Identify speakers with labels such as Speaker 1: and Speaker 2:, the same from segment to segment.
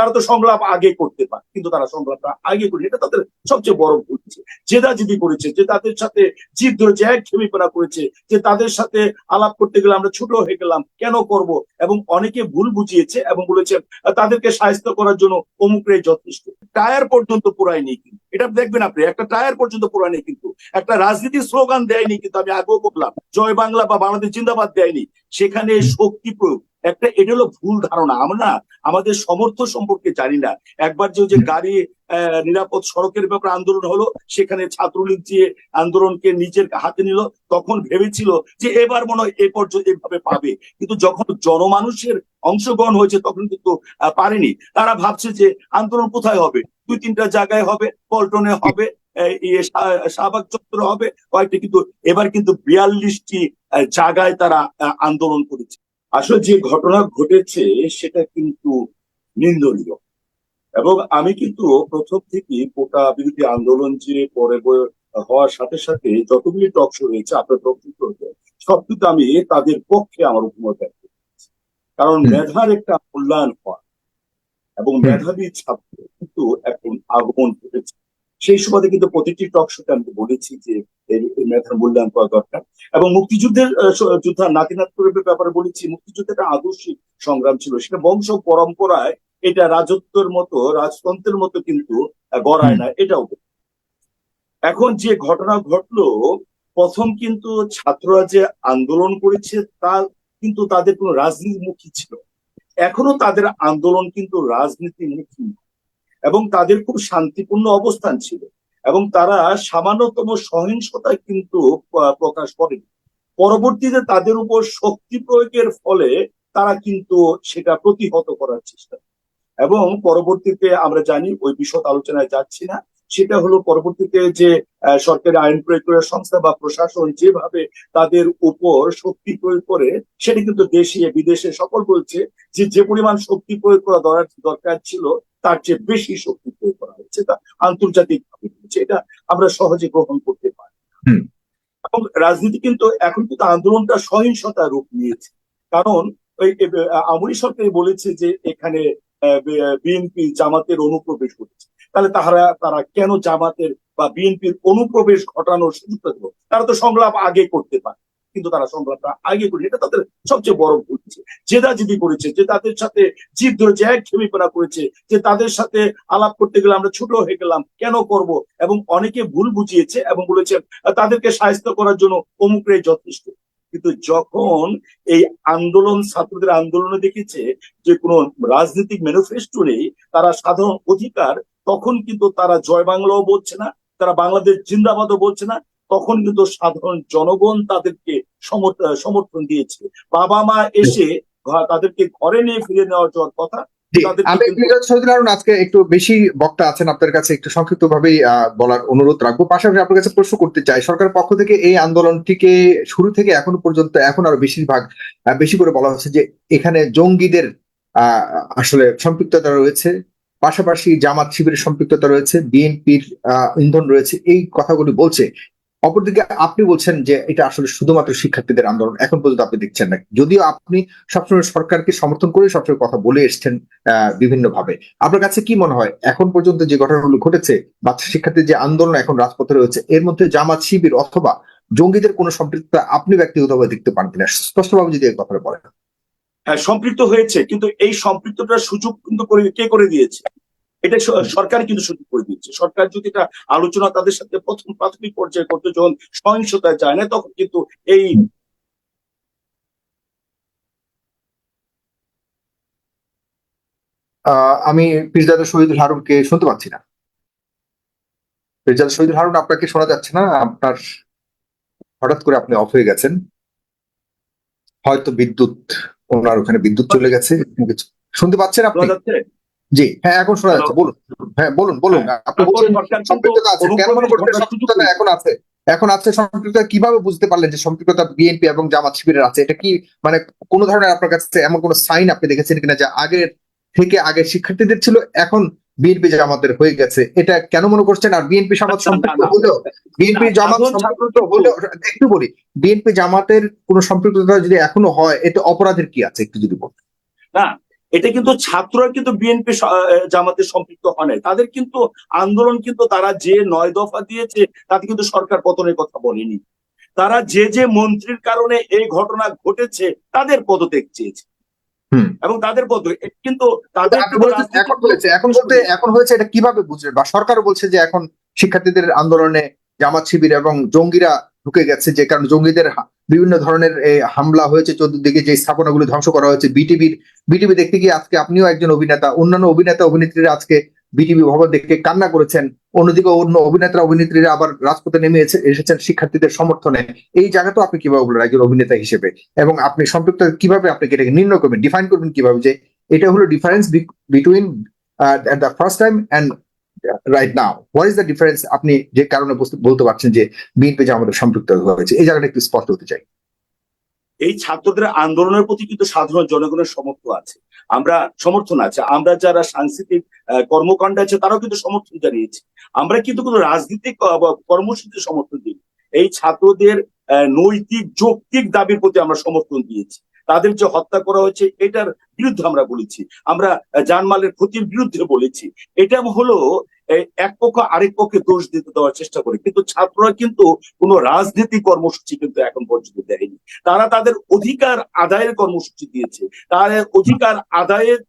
Speaker 1: তারা তো সংলাপ আগে করতে পারে, কিন্তু তারা সংলাপটা আগে করে এটা তাদের সবচেয়ে বড় ভুল। জেদাজিদি করেছে, যে তাদের সাথে জিদ ধরেছে, এক খেমিপনা করেছে, যে তাদের সাথে আলাপ করতে গেলে আমরা ছোট হয়ে গেলাম, কেন করব? এবং অনেকে ভুল বুঝিয়েছে এবং বলেছে, তাদেরকে সাহায্য করার জন্য অমুকরাই যথেষ্ট। টায়ার পর্যন্ত পুরায়নি কিন্তু। এটা দেখবেন আপনি, একটা টায়ার পর্যন্ত পুরায়নি কিন্তু। একটা রাজনীতির স্লোগান দেয়নি কিন্তু আমি আগেও বললাম, জয় বাংলা বা বাংলাদেশ জিন্দাবাদ দেয়নি। সেখানে শক্তি প্রয়োগ। একটা এটা হলো ভুল ধারণা। আমরা আমাদের সমর্থ সম্পর্কে জানি না। একবার যে গাড়ি নিরাপদ সড়কের ব্যাপারে আন্দোলন হলো, সেখানে ছাত্রলীগ যে আন্দোলনকে নিজের হাতে নিল, তখন ভেবেছিল যে এবার মনে হয় এ পর্যন্ত এভাবে পাবে। কিন্তু যখন জনমানুষের অংশগ্রহণ হয়েছে, তখন কিন্তু পারেনি। তারা ভাবছে যে আন্দোলন কোথায় হবে? দুই তিনটা জায়গায় হবে, পল্টনে হবে ইয়ে শাহবাগ চত্বর হবে, কয়েকটি। কিন্তু এবার কিন্তু বিয়াল্লিশটি জায়গায় তারা আন্দোলন করেছে। আসলে যে ঘটনা ঘটেছে সেটা কিন্তু নিন্দনীয়। এবং আমি কিন্তু প্রথম থেকে গোটা বিরোধী আন্দোলন যে পরে হওয়ার সাথে সাথে যতগুলি টক শো হয়েছে আপনার টক শো হয়েছে সব কিন্তু আমি তাদের পক্ষে আমার উপমত ব্যক্ত করেছি। কারণ মেধার একটা মূল্যায়ন হওয়া এবং। মেধাবী ছাত্র কিন্তু এখন আগমন ঘটেছে। সেই সুবাদে কিন্তু প্রতিটি টক শোতে আমি বলেছি যে মেধার মূল্যায়ন করা দরকার এবং মুক্তিযুদ্ধের যোদ্ধা নাতিনাথ করিমের ব্যাপারে বলেছি মুক্তিযুদ্ধ একটা আদর্শিক সংগ্রাম ছিল সেটা বংশ পরম্পরায় এটা রাজত্বের মতো, রাজতন্ত্রের মতো কিন্তু গড়ায় না, এটাও। এখন যে ঘটনা ঘটলো, প্রথম কিন্তু ছাত্ররা যে আন্দোলন করেছে, তা কিন্তু তাদের কোনো রাজনীতিমুখী ছিল এখনও তাদের আন্দোলন কিন্তু রাজনীতিমুখী। এবং তাদের খুব শান্তিপূর্ণ অবস্থান ছিল। এবং তারা সামান্যতম সহিংসতা কিন্তু প্রকাশ করেনি। পরবর্তীতে তাদের উপর শক্তি প্রয়োগের ফলে তারা কিন্তু সেটা প্রতিহত করার চেষ্টা। এবং পরবর্তীতে আমরা জানি, ওই বিশদ আলোচনায় যাচ্ছি না। সেটা হলো পরবর্তীতে যে সরকারি আইন প্রয়োগ করার সংস্থা বা প্রশাসন যেভাবে তাদের উপর শক্তি প্রয়োগ করে, সেটা কিন্তু দেশে, বিদেশে সকল বলছে যে যে পরিমাণ শক্তি প্রয়োগ করা দর- দরকার ছিল তার চেয়ে বেশি শক্তি প্রয়োগ করা হয়েছে তা আন্তর্জাতিক এটা আমরা সহজে গ্রহণ করতে পারি। এবং রাজনীতি কিন্তু এখন কিন্তু আন্দোলনটা সহিংসতার রূপ নিয়েছে। কারণ ওই আমরি সরকার বলেছে যে এখানে বিএনপি জামাতের অনুপ্রবেশ ঘটেছে তাহলে তারা তারা কেন জামাতের বা বিএনপির অনুপ্রবেশ ঘটানোর সুযোগ দেবো তারা তো সংলাপ আগে করতে পারে। কিন্তু তারা সংলাপটা আগে করে এটা তাদের সবচেয়ে বড় ভুল। জেদাজিদি করেছে, যে তাদের সাথে জিদ ধরেছে, এক খেমিপনা করেছে, যে তাদের সাথে আলাপ করতে গেলে আমরা ছোট হয়ে গেলাম, কেন করব? এবং অনেকে ভুল বুঝিয়েছে এবং বলেছে, তাদেরকে সাহায্য করার জন্য অমুকরাই যথেষ্ট। কিন্তু যখন এই আন্দোলন, ছাত্রদের আন্দোলনে দেখেছে যে কোনো রাজনৈতিক ম্যানিফেস্টো নেই, তারা সাধারণ অধিকার, তখন কিন্তু তারা জয় বাংলাও বলছে না, তারা বাংলাদেশ জিন্দাবাদও বলছে না, তখন কিন্তু সাধারণ জনগণ তাদেরকে সমর্থন দিয়েছে। বাবা মা এসে তাদেরকে ঘরে নিয়ে ফিরে নেওয়া যাওয়ার কথা
Speaker 2: আমি মিরাজ শহীদুল হারুন আজকে একটু বেশি বক্তা আছেন আপনার কাছে একটু সংক্ষিপ্ত ভাবেই বলার অনুরোধ রাখব। পাশাপাশি আপনার কাছে প্রশ্ন করতে চাই সরকারের পক্ষ থেকে এই আন্দোলনটিকে শুরু থেকে এখনও পর্যন্ত এখন আরও বেশিরভাগ বেশি করে বলা হচ্ছে যে এখানে জঙ্গিদের আহ, আসলে সম্পৃক্ততা রয়েছে। পাশাপাশি জামাত শিবিরের সম্পৃক্ততা রয়েছে বিএনপির ইন্ধন রয়েছে এই কথাগুলি বলছে। অপরদিকে আপনি বলছেন যে এটা আসলে শুধুমাত্র শিক্ষার্থীদের আন্দোলন, এখন পর্যন্ত আপনি দেখছেন না। যদিও আপনি সবসময় সরকারকে সমর্থন করে সবসময় কথা বলে এসছেন বিভিন্ন ভাবে আপনার কাছে কি মনে হয়, এখন পর্যন্ত যে ঘটনাগুলো ঘটেছে বাচ্চা শিক্ষার্থীর যে আন্দোলন এখন রাজপথে রয়েছে, এর মধ্যে জামাত শিবির অথবা জঙ্গিদের কোনো সম্পৃক্ততা আপনি ব্যক্তিগতভাবে দেখতে পান কিনা? স্পষ্টভাবে যদি এই কথাটা বলেন।
Speaker 1: হ্যাঁ সম্পৃক্ত হয়েছে, কিন্তু এই সম্পৃক্ততার সুযোগ কিন্তু কে করে দিয়েছে? এটা সরকার কিন্তু সুযোগ করে দিয়েছে সরকার যদি এটা আলোচনা তাদের সাথে প্রথম প্রাথমিক পর্যায়ে করতে যখন সহিংসতায় যায় না তখন কিন্তু এই
Speaker 2: আমি পিরজাদা শহীদুল হারুনকে শুনতে পাচ্ছি না। পিরজাদা শহীদুল হারুন আপনাকে শোনা যাচ্ছে না? আপনার হঠাৎ করে আপনি অফ হয়ে গেছেন। হয়তো বিদ্যুৎ ওনার ওখানে বিদ্যুৎ চলে গেছে। শুনতে পাচ্ছেন আপনি?
Speaker 1: যাচ্ছে?
Speaker 2: জি হ্যাঁ এখন শোনা যাচ্ছে বলুন। হ্যাঁ বলুন বলুন। আপনি
Speaker 1: তারপর
Speaker 2: বলছেন সম্পৃক্ততা আছে কেন মনে করছেন সম্পৃক্ততা এখন আছে। এখন আছে সম্পৃক্ততা কীভাবে বুঝতে পারলেন যে সম্পৃক্ততা বিএনপি এবং জামাত শিবিরের আছে? এটা কি মানে কোন ধরনের আপনার কাছে এমন কোন সাইন আপনি দেখেছেন কিনা যে আগের থেকে আগের শিক্ষার্থীদের ছিল এখন বিএনপি জামাতের হয়ে গেছে? এটা কেন মনে করছেন? আর বিএনপি জামাত
Speaker 1: না,
Speaker 2: সম্পৃক্ত। হলেও বিএনপি জামাত সম্পৃক্ত হলেও একটু বলি বিএনপি জামাতের কোন সম্পৃক্ততা যদি এখনও হয় এতে অপরাধের কি আছে? একটু যদি বলেন
Speaker 1: না এটা কিন্তু ছাত্ররা কিন্তু বিএনপি জামাতে সম্পৃক্ত হয় নাই। তাদের কিন্তু আন্দোলন কিন্তু তারা যে নয় দফা দিয়েছে তাতে কিন্তু সরকার পতনের কথা বলেনি। তারা যে যে মন্ত্রীর কারণে এই ঘটনা ঘটেছে তাদের পদত্যাগ চেয়েছে। এবং তাদের পদ কিন্তু তাদের
Speaker 2: এখন হয়েছে এখন বলতে এখন হয়েছে এটা কীভাবে বুঝবে বা সরকার বলছে যে এখন শিক্ষার্থীদের আন্দোলনে জামাত শিবির এবং জঙ্গিরা ঢুকে গেছে, যে কারণে জঙ্গিদের বিভিন্ন ধরনের হামলা হয়েছে, চতুর্দিকে যে স্থাপনাগুলো ধ্বংস করা হয়েছে, বিটিভির, বিটিভি দেখতে গিয়ে আজকে আপনিও একজন অভিনেতা, অন্যান্য অভিনেতা অভিনেত্রীরা আজকে বিটিভি ভবন দেখে কান্না করেছেন, অন্যদিকে অন্য অভিনেতা অভিনেত্রীরা আবার রাজপথে নেমে এসে- এসেছেন শিক্ষার্থীদের সমর্থনে। এই জায়গাতেও আপনি কীভাবে বলবেন একজন অভিনেতা হিসেবে? এবং আপনি সম্পৃক্ত কীভাবে আপনি এটাকে নির্ণয় করবেন ডিফাইন করবেন কীভাবে যে এটা হলো difference between the first time and right now what is the difference আপনি যে কারণে বলতে পারছেন যে বিএনপি যে আমাদের সম্পৃক্ত হয়েছে, এই জায়গাটা একটু স্পষ্ট হতে চাই।
Speaker 1: এই ছাত্রদের আন্দোলনের প্রতি কিন্তু সাধারণ জনগণের সমর্থন আছে। আমরা সমর্থন আছে। আমরা যারা সাংস্কৃতিক কর্মকাণ্ড আছে, তারাও কিন্তু সমর্থন জানিয়েছি। আমরা কিন্তু কোনো রাজনৈতিক কর্মসূচিতে সমর্থন দিই এই ছাত্রদের নৈতিক, যৌক্তিক দাবির প্রতি আমরা সমর্থন দিয়েছি। তাদের যে হত্যা করা হয়েছে, এটার বিরুদ্ধে আমরা বলেছি। আমরা জানমালের ক্ষতির বিরুদ্ধে বলেছি। এটা হলো এক পক্ষ আরেক পক্ষে দোষ দিতে দেওয়ার চেষ্টা করে। কিন্তু ছাত্ররা কিন্তু কোনো রাজনীতি কর্মসূচি কিন্তু এখন পর্যন্ত দেয়নি। তারা তাদের অধিকার আদায়ের কর্মসূচি দিয়েছে। তাদের অধিকার আদায়ের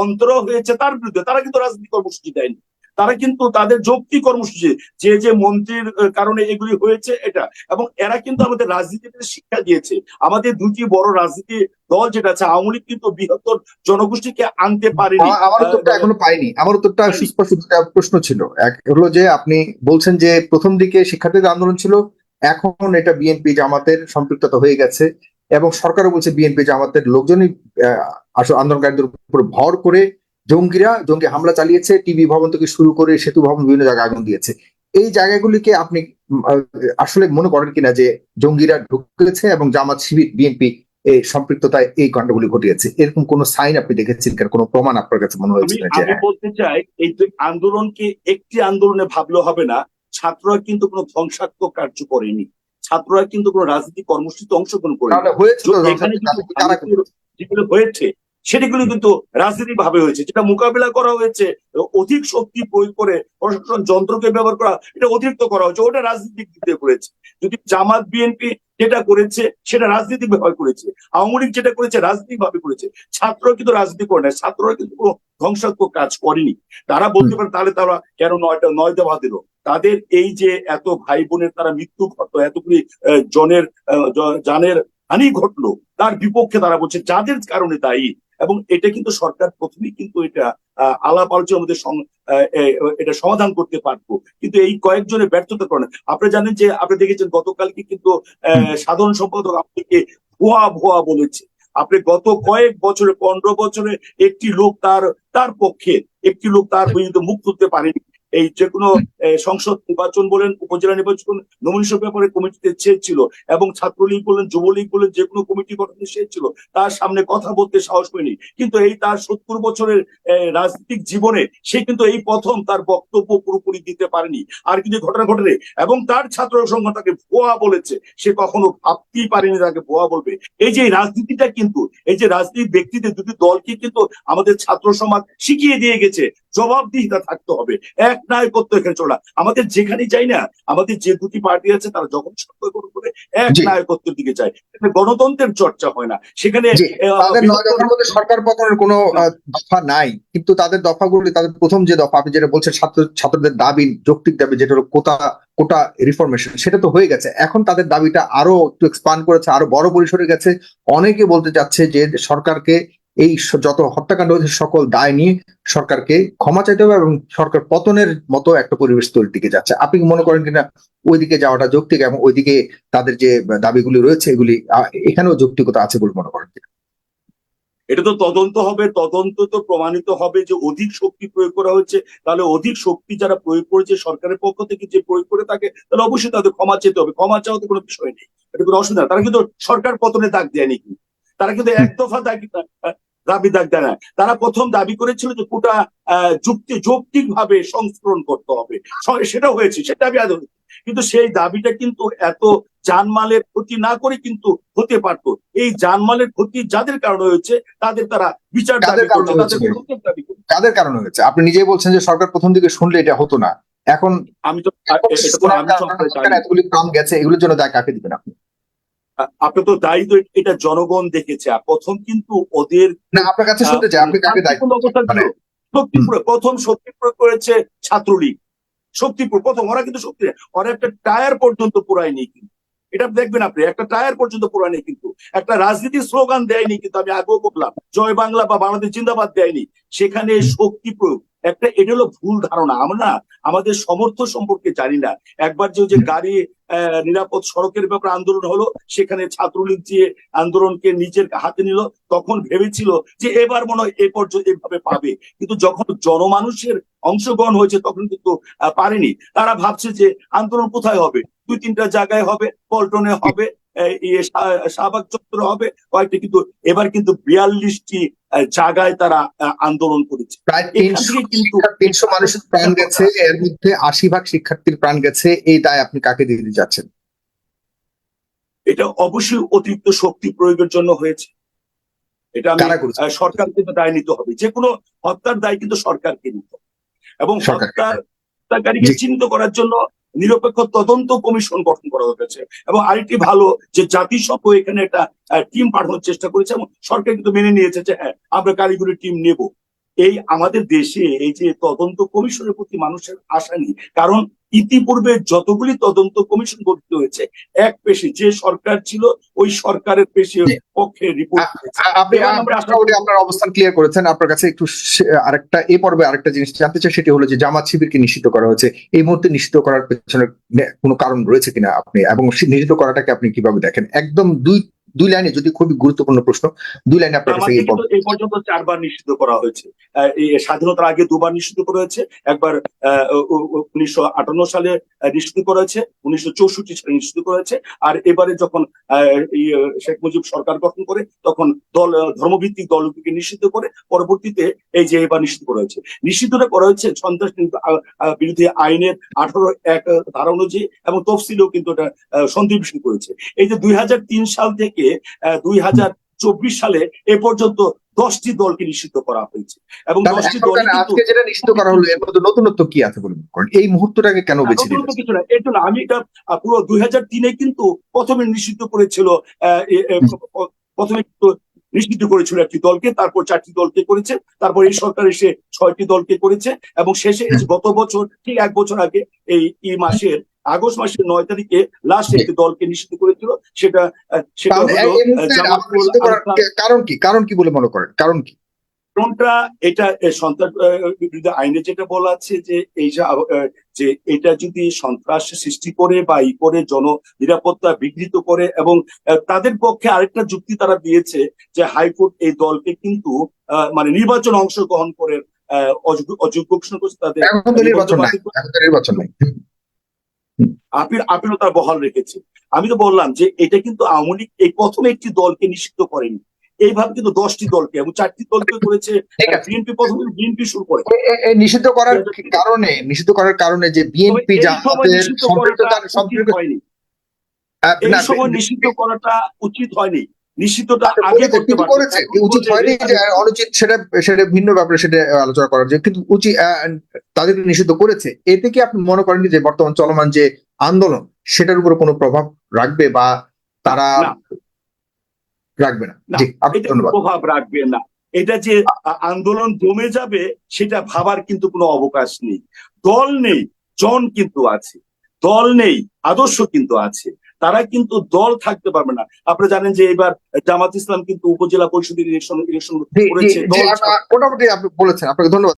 Speaker 1: অন্তর হয়েছে তার বিরুদ্ধে। তারা কিন্তু রাজনীতি কর্মসূচি দেয়নি। তারা কিন্তু তাদের যৌক্তিক কর্মসূচি যে যে মন্ত্রীর কারণে এগুলি হয়েছে এটা। এবং এরা কিন্তু আমাদের রাজনীতিতে শিক্ষা দিয়েছে। আমাদের দুটি বড় রাজনীতি দল যেটা আছে আওয়ামী লীগ কিন্তু বৃহত্তর জনগোষ্ঠীকে আনতে পারেনি।
Speaker 2: আমার- উত্তরটা এখনও পাইনি। আমার উত্তরটা সুস্পষ্ট দুটা প্রশ্ন ছিল। এক হলো যে আপনি বলছেন যে প্রথম দিকে শিক্ষার্থীদের আন্দোলন ছিল এখন এটা বিএনপি জামাতের সম্পৃক্ততা হয়ে গেছে এবং সরকারও বলছে বিএনপি জামাতের লোকজনই আন্দোলনকারীদের উপর ভর করে জঙ্গিরা জঙ্গি হামলা চালিয়েছে টিভি ভবন থেকে শুরু করে সেতু ভবন বিভিন্ন জায়গায় আগুন দিয়েছে। এই জায়গাগুলিকে আপনি আসলে মনে করেন কিনা যে জঙ্গিরা ঢুকেছে এবং জামাত শিবির বিএনপি এই সম্পৃক্ততায় এই কাণ্ডগুলি ঘটিয়েছে? এরকম কোন সাইন আপনি দেখেছেন কিনা? কোনো প্রমাণ আপনার কাছে মনে
Speaker 1: আমি
Speaker 2: হয়েছিল
Speaker 1: আমি
Speaker 2: হ্যাঁ।
Speaker 1: বলতে চাই এই আন্দোলনকে একটি আন্দোলনে ভাবলে হবে না? ছাত্ররা কিন্তু কোনো ধ্বংসাত্মক কার্য করেনি। ছাত্ররা কিন্তু কোনো রাজনৈতিক কর্মসূচিতে অংশগ্রহণ করেনি।
Speaker 2: হয়েছে
Speaker 1: যেগুলো হয়েছে সেগুলো কিন্তু রাজনীতি ভাবে হয়েছে, যেটা মোকাবিলা করা হয়েছে, অধিক শক্তি প্রয়োগ করে প্রশাসন যন্ত্রকে ব্যবহার করা, এটা অতিরিক্ত করা হয়েছে, ওটা রাজনৈতিক দিক দিয়ে করেছে। যদি জামাত, বিএনপি যেটা করেছে, সেটা রাজনৈতিক ভাবে করেছে, আওয়ামী লীগ যেটা করেছে রাজনৈতিক ভাবে করেছে। ছাত্র কিন্তু রাজনীতি করে না ছাত্ররা কিন্তু কোনো ধ্বংসাত্মক কাজ করেনি। তারা বলতে পারে, তাহলে তারা কেন নয়টা, নয় দফা দিল? তাদের এই যে এত ভাই বোনের তারা মৃত্যু ঘটলো, এতগুলি জনের জানের হানি ঘটলো, তার বিপক্ষে তারা বলছে, যাদের কারণে দায়ী এবং এটা কিন্তু সরকার প্রথমেই কিন্তু এটা আলাপ আলোচনার মধ্যে সং- আহ, এ- এটা সমাধান করতে পারব কিন্তু এই কয়েকজনের ব্যর্থতার কারণে আপনি জানেন যে আপনি দেখেছেন গতকালকে কিন্তু আহ, সাধারণ সম্পাদক আপনাকে ভুয়া ভুয়া বলেছে। আপনি গত কয়েক বছরে পনেরো বছরে একটি লোক তার তার পক্ষে একটি লোক তার বিরুদ্ধে মুখ তুলতে পারেনি। এই যে কোনো সংসদ নির্বাচন বলেন, উপজেলা নির্বাচন নমিনেশন ব্যাপারে কমিটিতে চেয়েছিল এবং ছাত্রলীগ বলেন, যুবলীগ বলেন যে কোনো কমিটি গঠনে সে ছিল। তার সামনে কথা বলতে সাহস পায়নি কিন্তু এই তার সত্তর বছরের রাজনৈতিক জীবনে সে কিন্তু এই প্রথম তার বক্তব্য পুরোপুরি দিতে পারেনি। আর কিন্তু ঘটনা ঘটে এবং তার ছাত্র সংঘ তাকে ভুয়া বলেছে, সে কখনো ভাবতেই পারেনি তাকে ভুয়া বলবে। এই যে রাজনীতিটা কিন্তু, এই যে রাজনীতি ব্যক্তিদের দুটি দলকে কিন্তু আমাদের ছাত্র সমাজ শিখিয়ে দিয়ে গেছে জবাবদিহিতা থাকতে হবে। এক নায়কত্ব এখানে চলা আমাদের যেখানে যাই না আমাদের যে দুটি পার্টি আছে তারা যখন সত্য করে এক। নায়কত্বের দিকে যায়। গণতন্ত্রের চর্চা হয় না। সেখানে
Speaker 2: সরকার পতনের কোনো দফা নাই। কিন্তু তাদের দফাগুলি তাদের প্রথম যে দফা আপনি যেটা বলছেন ছাত্র ছাত্রদের দাবি যৌক্তিক দাবি যেটা হলো কোটা কোটা রিফরমেশন সেটা তো হয়ে গেছে। এখন তাদের দাবিটা আরও একটু এক্সপান্ড করেছে আরও বড় পরিসরে গেছে। অনেকে বলতে চাচ্ছে যে সরকারকে এই যত হত্যাকাণ্ড হয়েছে, সকল দায় নিয়ে সরকারকে ক্ষমা চাইতে হবে এবং সরকার পতনের মতো একটা পরিবেশ তৈরির দিকে যাচ্ছে। আপনি মনে করেন কিনা? ওইদিকে যাওয়াটা যৌক্তিক এবং ওইদিকে তাদের যে দাবিগুলি রয়েছে, এগুলি এখানেও যৌক্তিকতা আছে বলে মনে করেন?
Speaker 1: এটা তো তদন্ত হবে। তদন্ত তো প্রমাণিত হবে যে অধিক শক্তি প্রয়োগ করা হচ্ছে। তাহলে অধিক শক্তি যারা প্রয়োগ করেছে সরকারের পক্ষ থেকে যে প্রয়োগ করে থাকে, তাহলে অবশ্যই তাদের ক্ষমা চেতে হবে। ক্ষমা চাওয়া তো কোনো বিষয় নেই। এটা কোনো অসুবিধা তারা কিন্তু সরকার পতনে দাগ দেয়নি। কিন্তু তারা কিন্তু এক দফা দাগ দাবি দাগ দেয় না। তারা প্রথম দাবি করেছিল যে কোটা যুক্তি যৌক্তিক ভাবে সংস্করণ করতে হবে। সেটা হয়েছে সেটা আমি আদৌ কিন্তু সেই দাবিটা কিন্তু এত জানমালের ক্ষতি না করে কিন্তু হতে পারত। এই জানমালের ক্ষতি যাদের কারণে হয়েছে তাদের তারা বিচার দাবি করছে তাদের দাবি
Speaker 2: কারণে হয়েছে। আপনি নিজেই বলছেন যে সরকার প্রথম দিকে শুনলে এটা হতো না। এখন
Speaker 1: আমি তো।
Speaker 2: এতগুলি গেছে এগুলোর জন্য দায় কাকে দিবেন আপনি?
Speaker 1: আপনি তো দায়ী তো এটা জনগণ দেখেছে। প্রথম কিন্তু ওদের
Speaker 2: না আপনার কাছে শুনতে চাই আপনি কাকে দায়।
Speaker 1: ছিল।
Speaker 2: মানে-
Speaker 1: প্রথম শক্তিপুরে করেছে ছাত্রলীগ। শক্তিপুর প্রথম ওরা কিন্তু শক্তি ওরা একটা টায়ার পর্যন্ত পুরায়নি কিন্তু। এটা দেখবেন আপনি একটা টায়ার পর্যন্ত পুরায়নি কিন্তু। একটা রাজনীতির স্লোগান দেয়নি কিন্তু আমি আগেও বললাম জয় বাংলা বা বাংলাদেশ জিন্দাবাদ দেয়নি। সেখানে শক্তি প্রয়োগ। একটা এটা হলো ভুল ধারণা। আমরা আমাদের সমর্থ সম্পর্কে জানি না। একবার যে যে গাড়ি নিরাপদ সড়কের ব্যাপারে আন্দোলন হলো, সেখানে ছাত্রলীগ যে আন্দোলনকে নিজের হাতে নিল, তখন ভেবেছিল যে এবার মনে হয় এ পর্যন্ত এভাবে পাবে। কিন্তু যখন জনমানুষের অংশগ্রহণ হয়েছে, তখন কিন্তু পারেনি। তারা ভাবছে যে আন্দোলন কোথায় হবে? দুই তিনটা জায়গায় হবে, পল্টনে হবে শাহবাগ চত্বরে হবে কয়েকটা কিন্তু এবার কিন্তু বিয়াল্লিশটি জায়গায় তারা আন্দোলন করেছে।
Speaker 2: প্রায় তিনশো
Speaker 1: কিন্তু
Speaker 2: তিনশো মানুষের প্রাণ গেছে এর মধ্যে আশি ভাগ শিক্ষার্থীর প্রাণ গেছে এই দায় আপনি কাকে দিয়ে দিতে যাচ্ছেন?
Speaker 1: এটা অবশ্যই অতিরিক্ত শক্তি প্রয়োগের জন্য হয়েছে। এটা আমি সরকার কিন্তু দায় নিতে হবে। যে কোনো হত্যার দায় কিন্তু সরকারকে নিতে হবে। এবং। হত্যার হত্যাকারীকে। চিহ্নিত করার জন্য নিরপেক্ষ তদন্ত কমিশন গঠন করা হয়েছে। এবং আরেকটি ভালো যে জাতিসংঘ এখানে একটা টিম পাঠানোর চেষ্টা করেছে এবং সরকার কিন্তু মেনে নিয়েছে যে হ্যাঁ আমরা কারিগরি টিম নেব। এই আমাদের দেশে এই যে তদন্ত কমিশনের প্রতি মানুষের আশা নেই। কারণ ইতিপূর্বে যতগুলি তদন্ত কমিশন গঠিত হয়েছে এক পেশে যে সরকার ছিল ওই সরকারের পেশে পক্ষে রিপোর্ট
Speaker 2: আপনি আপনার অবস্থান ক্লিয়ার করেছেন। আপনার কাছে একটু আরেকটা এ পর্বে আরেকটা জিনিস জানতে চাই সেটি হলো যে জামাত শিবিরকে নিষিদ্ধ করা হয়েছে। এই মুহূর্তে নিষিদ্ধ করার পেছনে কোনো কারণ রয়েছে কিনা আপনি? এবং নিষিদ্ধ করাটাকে আপনি কীভাবে দেখেন? একদম দুই দুই লাইনে যদি খুবই গুরুত্বপূর্ণ প্রশ্ন দুই লাইনে আপনার কাছে এই
Speaker 1: পর্যন্ত চারবার নিষিদ্ধ করা হয়েছে। স্বাধীনতার আগে দুবার নিষিদ্ধ করা হয়েছে। একবার উনিশশো আটান্ন সালে নিষিদ্ধ করা হয়েছে উনিশশো চৌষট্টি সালে নিষিদ্ধ করা হয়েছে। আর এবারে যখন শেখ মুজিব সরকার গঠন করে তখন দল ধর্মভিত্তিক দলগুলিকে নিষিদ্ধ করে পরবর্তীতে এই যে এবার নিষিদ্ধ করা হয়েছে। নিষিদ্ধটা করা হয়েছে সন্ত্রাস বিরোধী আইনের আঠারো এক ধারা অনুযায়ী এবং তফসিলেও কিন্তু এটা আহ, সন্ধিবিষ্ট করেছে। এই যে দুই হাজার তিন সাল থেকে দুই চব্বিশ সালে এ পর্যন্ত দশটি দলকে নিষিদ্ধ করা হয়েছে। এবং দশটি দল কিন্তু
Speaker 2: আজকে যেটা নিষিদ্ধ করা হলো এর মধ্যে নতুনত্ব কি আছে বলে করেন এই মুহূর্তটাকে কেন বেছে নিলেন?
Speaker 1: কিছু না এর জন্য আমি এটা পুরো দুই হাজার তিনে কিন্তু প্রথমে নিষিদ্ধ করেছিল প্রথমে কিন্তু নিষিদ্ধ করেছিল একটি দলকে তারপর চারটি দলকে করেছে তারপর এই সরকার এসে ছয়টি দলকে করেছে এবং শেষে গত বছর ঠিক এক বছর আগে এই এই মাসের আগস্ট মাসের নয় তারিখে লাস্ট একটি দলকে নিষিদ্ধ করেছিল সেটা সেটা
Speaker 2: কারণ কি কারণ কি বলে মনে করেন কারণ কি
Speaker 1: কোনটা এটা সন্ত্রাস বিরুদ্ধে আইনে যেটা বলা আছে যে এই যে এটা যদি সন্ত্রাস সৃষ্টি করে বা ই করে জন নিরাপত্তা বিঘ্নিত করে এবং তাদের পক্ষে আরেকটা যুক্তি তারা দিয়েছে যে হাইকোর্ট এই দলকে কিন্তু মানে নির্বাচন অংশগ্রহণ করে আহ, অযোগ্য অযোগ্য ঘোষণা করছে তাদের
Speaker 2: নির্বাচন নাই এখন তো নির্বাচন নাই
Speaker 1: আপিল আপিলও তার বহাল রেখেছে। আমি তো বললাম যে এটা কিন্তু আওয়ামী লীগ এই প্রথম একটি দলকে নিষিদ্ধ করেনি। এইভাবে কিন্তু দশটি দলকে এবং চারটি দলকে করেছে বিএনপি প্রথমে বিএনপি শুরু করে।
Speaker 2: নিষিদ্ধ করার কারণে নিষিদ্ধ করার কারণে যে বিএনপি জামাতের সম্পৃক্ততার সম্পৃক্ত
Speaker 1: হয়নি। এই সময় নিষিদ্ধ করাটা উচিত হয়নি। নিষিদ্ধটা
Speaker 2: আগে
Speaker 1: আগে করতে
Speaker 2: করেছে উচিত হয়নি যে অনুচিত সেটা সেটা ভিন্ন ব্যাপারে সেটা আলোচনা করার যে কিন্তু উচিত আহ, তাদেরকে নিষিদ্ধ করেছে। এতে কি আপনি মনে করেন যে বর্তমান চলমান যে আন্দোলন সেটার উপর কোনো প্রভাব রাখবে বা তারা রাখবে না? জি ধন্যবাদ।
Speaker 1: প্রভাব রাখবে না। এটা যে আন্দোলন জমে যাবে সেটা ভাবার কিন্তু কোনো অবকাশ নেই। দল নেই জন কিন্তু আছে। দল নেই আদর্শ কিন্তু আছে। তারা কিন্তু দল থাকতে পারবে না। আপনি জানেন যে এবার জামাত ইসলাম কিন্তু উপজেলা পরিষদের ইলেকশন ইলেকশন করেছে
Speaker 2: মোটামুটি আপনি বলেছেন। আপনাকে ধন্যবাদ।